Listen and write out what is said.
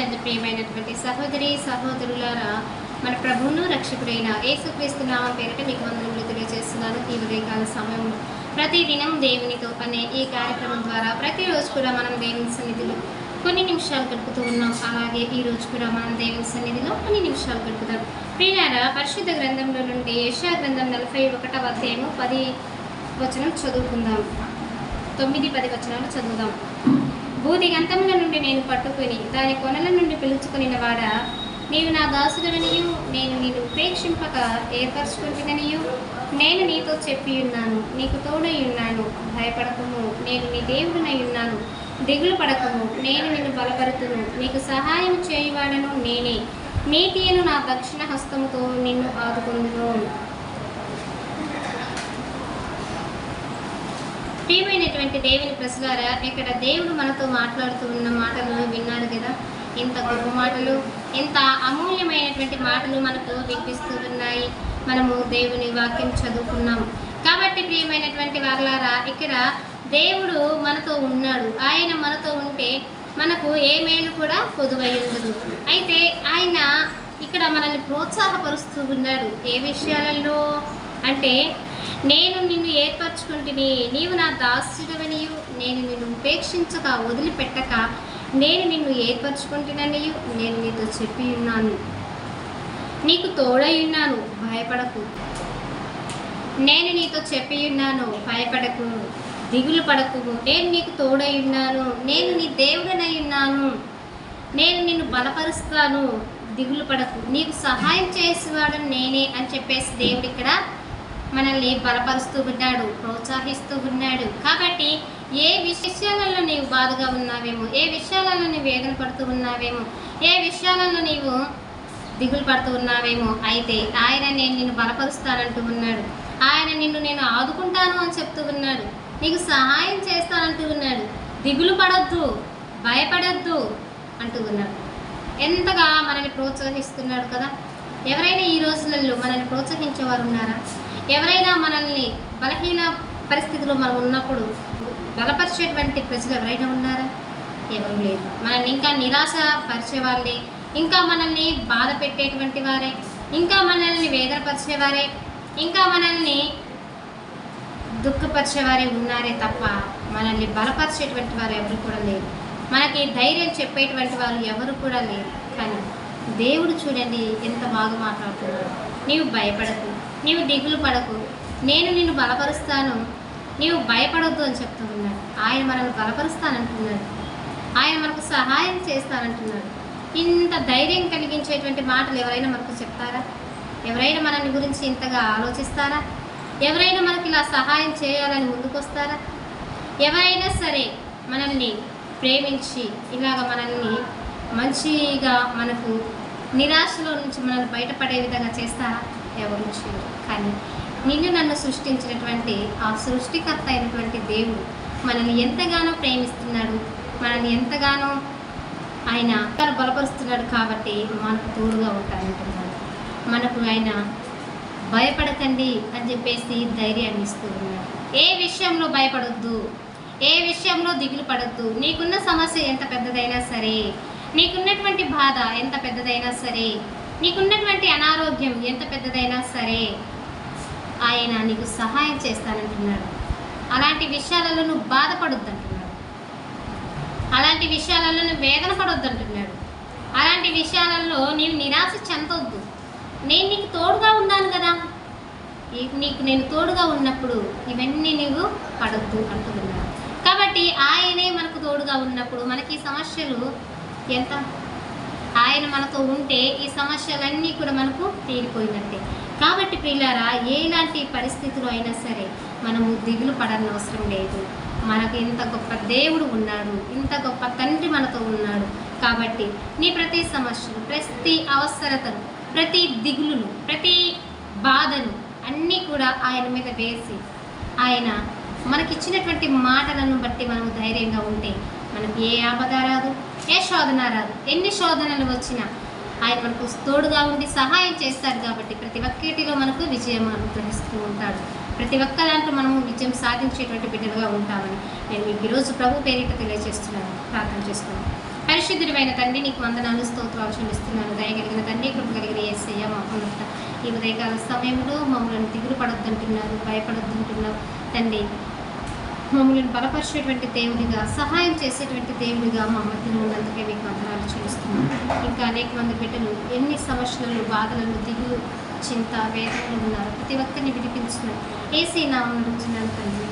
పెద్ద ప్రియమైనటువంటి సహోదరి సహోదరులారా మన ప్రభువును రక్షకుడైన యేసుక్రీస్తు నామం పేరిట మీకు వందనములు తెలియజేస్తున్నాను. ఈ ఉదయకాల సమయంలో ప్రతి దినం దేవునితో అనే ఈ కార్యక్రమం ద్వారా ప్రతిరోజు కూడా మనం దేవుని సన్నిధిలో కొన్ని నిమిషాలు గడుపుతూ ఉన్నాం. అలాగే ఈ రోజు కూడా మనం దేవుని సన్నిధిలో కొన్ని నిమిషాలు గడుపుతాం ప్రియారా పరిశుద్ధ గ్రంథంలో నుండి యశా గ్రంథం నలభై ఒకటవ అధ్యాయము పది వచనం చదువుకుందాం. తొమ్మిది పది వచనాలు చదువుదాం. భూదిగంతముల నుండి నేను పట్టుకుని దాని కొనల నుండి పిలుచుకునిన వాడ నీవు నా దాసుడనియు నేను నిన్ను ఉపేక్షింపక ఏర్పరచుకుంటుననియు నేను నీతో చెప్పి ఉన్నాను నీకు తోడై ఉన్నాను భయపడకము నేను నీ దేవుడినై ఉన్నాను దిగులు పడకము నేను నిన్ను బలపరుతును నీకు సహాయం చేయువాడను నేనే. నీతియను నా దక్షిణ హస్తముతో నిన్ను ఆదుకుందును. ప్రియమైనటువంటి దేవుని ప్రజలారా ఇక్కడ దేవుడు మనతో మాట్లాడుతూ ఉన్న మాటలను విన్నారు కదా? ఇంత గొప్ప మాటలు ఇంత అమూల్యమైనటువంటి మాటలు మనకు వినిపిస్తూ ఉన్నాయి. మనము దేవుని వాక్యం చదువుకున్నాం. కాబట్టి ప్రియమైనటువంటి వారలారా ఇక్కడ దేవుడు మనతో ఉన్నాడు. ఆయన మనతో ఉంటే మనకు ఏ మేలు కూడా పొదువై ఉండదు. అయితే ఆయన ఇక్కడ మనల్ని ప్రోత్సాహపరుస్తూ ఉన్నాడు. ఏ విషయాలలో? అంటే నేను నిన్ను ఏర్పరచుకుంటుని నీవు నా దాసుడవనియు నేను నిన్ను ఉపేక్షించక వదిలిపెట్టక నేను నిన్ను ఏర్పరచుకుంటుననియు నేను నీతో చెప్పి ఉన్నాను నీకు తోడై ఉన్నాను భయపడకు. నేను నీతో చెప్పి ఉన్నాను భయపడకు. దిగులు పడకు. నేను నీకు తోడై ఉన్నాను నేను నీ దేవుడనై ఉన్నాను నేను నిన్ను బలపరుస్తాను దిగులు పడకు. నీకు సహాయం చేసేవాడు నేనే అని చెప్పేసి దేవుడు ఇక్కడ మనల్ని బలపరుస్తూ ఉన్నాడు ప్రోత్సహిస్తూ ఉన్నాడు. కాబట్టి ఏ విషయాలలో నీవు బాధగా ఉన్నావేమో ఏ విషయాలలో నీవు వేదన పడుతూ ఉన్నావేమో ఏ విషయాలలో నీవు దిగులు పడుతూ ఉన్నావేమో అయితే ఆయన నేను నిన్ను బలపరుస్తానంటూ ఉన్నాడు. ఆయన నిన్ను నేను ఆదుకుంటాను అని చెప్తూ ఉన్నాడు. నీకు సహాయం చేస్తానంటూ ఉన్నాడు. దిగులు పడద్దు భయపడొద్దు అంటూ ఉన్నాడు. ఎంతగా మనల్ని ప్రోత్సహిస్తున్నాడు కదా. ఎవరైనా ఈ రోజులలో మనల్ని ప్రోత్సహించేవారు ఉన్నారా? ఎవరైనా మనల్ని బలహీన పరిస్థితిలో మనం ఉన్నప్పుడు బలపరిచేటువంటి ప్రజలు ఎవరైనా ఉన్నారా? ఎవరు లేరు మనల్ని ఇంకా నిరాశ పరిచేవాళ్ళే ఇంకా మనల్ని బాధ పెట్టేటువంటి వారే. ఇంకా మనల్ని వేదనపరిచేవారే ఇంకా మనల్ని దుఃఖపరిచేవారే ఉన్నారే తప్ప మనల్ని బలపరిచేటువంటి వారు ఎవరు కూడా లేరు. మనకి ధైర్యం చెప్పేటువంటి వారు ఎవరు కూడా లేరు. కానీ దేవుడు చూడండి ఎంత బాగా మాట్లాడుతున్నాడు. నీవు భయపడకు. నీవు దిగులు పడకు. నేను నిన్ను బలపరుస్తాను. నీవు భయపడొద్దు అని చెప్తూ ఉన్నాడు ఆయన మనల్ని బలపరుస్తానంటున్నాడు. ఆయన మనకు సహాయం చేస్తానంటున్నాడు. ఇంత ధైర్యం కలిగించేటువంటి మాటలు ఎవరైనా మనకు చెప్తారా? ఎవరైనా మనల్ని గురించి ఇంతగా ఆలోచిస్తారా? ఎవరైనా మనకి ఇలా సహాయం చేయాలని ముందుకొస్తారా? ఎవరైనా సరే మనల్ని ప్రేమించి ఇలాగ మనల్ని మంచిగా మనకు నిరాశలో నుంచి మనల్ని బయటపడే విధంగా చేస్తారా? ఎవరు చేయరు కానీ నిన్ను నన్ను సృష్టించినటువంటి ఆ సృష్టికర్త అయినటువంటి దేవుడు మనల్ని ఎంతగానో ప్రేమిస్తున్నాడు మనల్ని ఎంతగానో ఆయన తను బలపరుస్తున్నాడు కాబట్టి మనకు తోడుగా ఉంటానంటున్నాడు మనకు ఆయన భయపడకండి అని చెప్పేసి ధైర్యాన్ని ఇస్తూ ఉన్నాడు. ఏ విషయంలో భయపడొద్దు ఏ విషయంలో దిగులు పడద్దు నీకున్న సమస్య ఎంత పెద్దదైనా సరే నీకున్నటువంటి బాధ ఎంత పెద్దదైనా సరే నీకున్నటువంటి అనారోగ్యం ఎంత పెద్దదైనా సరే ఆయన నీకు సహాయం చేస్తానంటున్నాడు. అలాంటి విషయాలలో నువ్వు బాధపడొద్దంటున్నాడు. అలాంటి విషయాలలో నువ్వు వేదన పడొద్దంటున్నాడు. అలాంటి విషయాలలో నీవు నిరాశ చెందొద్దు. నేను నీకు తోడుగా ఉన్నాను కదా. నీకు నేను తోడుగా ఉన్నప్పుడు ఇవన్నీ నీవు పడొద్దు అంటున్నాడు. కాబట్టి ఆయనే మనకు తోడుగా ఉన్నప్పుడు మనకి ఈ సమస్యలు ఎంత? ఆయన మనతో ఉంటే ఈ సమస్యలన్నీ కూడా మనకు తీరిపోయినట్టే. కాబట్టి పిల్లారా ఎలాంటి పరిస్థితులు అయినా సరే మనము దిగులు పడని అవసరం లేదు. మనకు ఇంత గొప్ప దేవుడు ఉన్నాడు ఇంత గొప్ప తండ్రి మనతో ఉన్నాడు కాబట్టి నీ ప్రతి సమస్యలు ప్రతి అవసరతను ప్రతి దిగులును ప్రతి బాధను అన్నీ కూడా ఆయన మీద వేసి ఆయన మనకిచ్చినటువంటి మాటలను బట్టి మనం ధైర్యంగా ఉంటే మనకి ఏ ఆపద రాదు. ఏ శోధన రాదు? ఎన్ని శోధనలు వచ్చినా ఆయన మనకు తోడుగా ఉండి సహాయం చేస్తారు కాబట్టి ప్రతి ఒక్కటిలో మనకు విజయం అనుగ్రహిస్తూ ఉంటాడు. ప్రతి ఒక్క దాంట్లో మనము విజయం సాధించేటువంటి బిడ్డలుగా ఉంటామని నేను మీకు ఈరోజు ప్రభు పేరిట తెలియజేస్తున్నాను. ప్రార్థన చేస్తున్నాను పరిశుద్ధుడైన తండ్రి నీకు వందనాలు స్తోత్రాలు చెల్లిస్తున్నాను. దయగలిగిన తండ్రి కృప కలిగిన ఏసయ్య మా ఉన్నత. ఈ ఉదయకాల సమయంలో మమ్మల్ని దిగులు పడొద్దంటున్నారు భయపడొద్దంటున్నావు తండ్రి మమ్మల్ని బలపరిచేటువంటి దేవుడిగా సహాయం చేసేటువంటి దేవుడిగా మా మధ్యలో ఉన్నందుకే మీకు వందనాలు చెల్లిస్తున్నాను ఇంకా అనేక మంది బిడ్డలు ఎన్ని సమస్యలను బాధలను దిగులు చింత వేదనలు ఉన్నారు. ప్రతి ఒక్కరిని విడిపించిన ఏసీ నామను రుచినాను తండ్రి